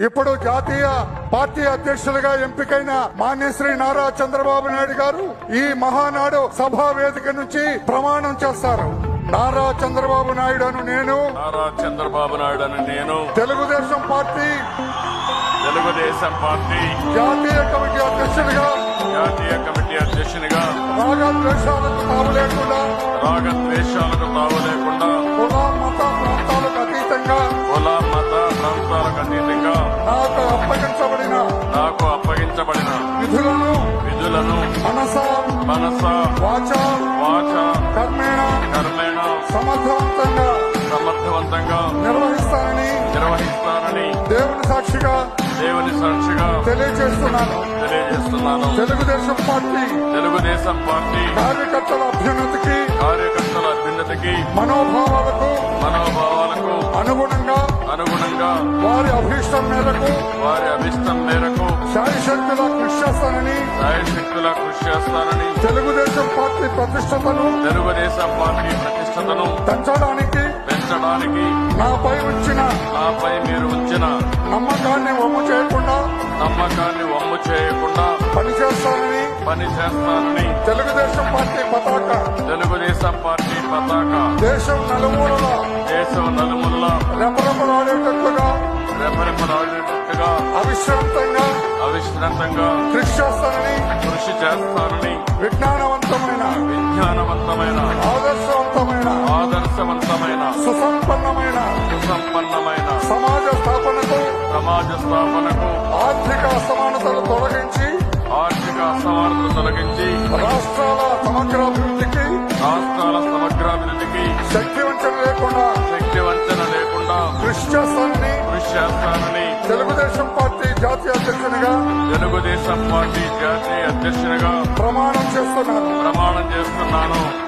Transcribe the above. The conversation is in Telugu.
ఇప్పుడు జాతీయ పార్టీ అధ్యక్షులుగా ఎంపికైన మాన్యశ్రీ నారా చంద్రబాబు నాయుడు గారు ఈ మహానాడు సభా వేదిక నుంచి ప్రమాణం చేస్తారు. నారా చంద్రబాబు నాయుడు అను నేను. నారా చంద్రబాబు నాయుడు అని నేను. తెలుగుదేశం పార్టీ. తెలుగుదేశం పార్టీ. జాతీయ కమిటీ అధ్యక్షులుగా. జాతీయ కమిటీ అధ్యక్షునిగా. రాగద్వేషాలకు తావు లేకుండా. రాగద్వేషాలకు తావు లేకుండా. కుల మత ప్రాంతాలకు అతీతంగా. కుల మత ప్రాంతాలకు అతీతంగా. నాకు అప్పగించబడిన నాకు అప్పగించబడిన విధులను విధులను మనస మనస వాచ వాచ కర్మేణ కర్మేణ సమర్థవంతంగా సమర్థవంతంగా నిర్వహిస్తానని నిర్వహిస్తానని దేవుని సాక్షిగా దేవుని సాక్షిగా తెలియజేస్తున్నాను. తెలియజేస్తున్నాను. తెలుగుదేశం పార్టీ తెలుగుదేశం పార్టీ కార్యకర్తల వారి అభిష్టం మేరకు శాయశక్తుల కృషి చేస్తానని శాయశక్తుల కృషి చేస్తానని తెలుగుదేశం పార్టీ ప్రతిష్టతను తెలుగుదేశం పార్టీ ప్రతిష్టతను పెంచడానికి పెంచడానికి నాపై ఉంచిన నాపై మీరు ఉంచిన నమ్మకాన్ని వమ్ము చేయకుండా నమ్మకాన్ని వమ్ము చేయకుండా పనిచేస్తానని పని చేస్తానని తెలుగుదేశం పార్టీ పతాక తెలుగుదేశం పార్టీ పతాక దేశం నలుమూలల దేశం నలుమూలలా రెపరెపలాడేటట్లుగా రెపరెపలాడేటట్టుగా అవిశ్రాంతంగా అవిశ్రాంతంగా కృషి చేస్తానని కృషి చేస్తానని విజ్ఞానవంతమైన విజ్ఞానవంతమైన ఆదర్శవంతమైన ఆదర్శవంతమైన సుసంపన్నమైన సుసంపన్నమైన సమాజ స్థాపనకు సమాజ స్థాపనకు ఆర్థిక అసమానతలు తొలగించి ఆర్థిక అసమానతలు తొలగించి రాష్ట్రాల సమగ్రాభివృద్ధికి రాష్ట్రాల సమగ్రాభివృద్ధికి శక్తి వంచన లేకుండా శక్తి వంచన లేకుండా కృషి చేస్తానని కృషి చేస్తానని తెలుగుదేశం పార్టీ జాతీయ అధ్యక్షునిగా తెలుగుదేశం పార్టీ జాతీయ అధ్యక్షునిగా ప్రమాణం చేస్తున్నాను. ప్రమాణం చేస్తున్నాను.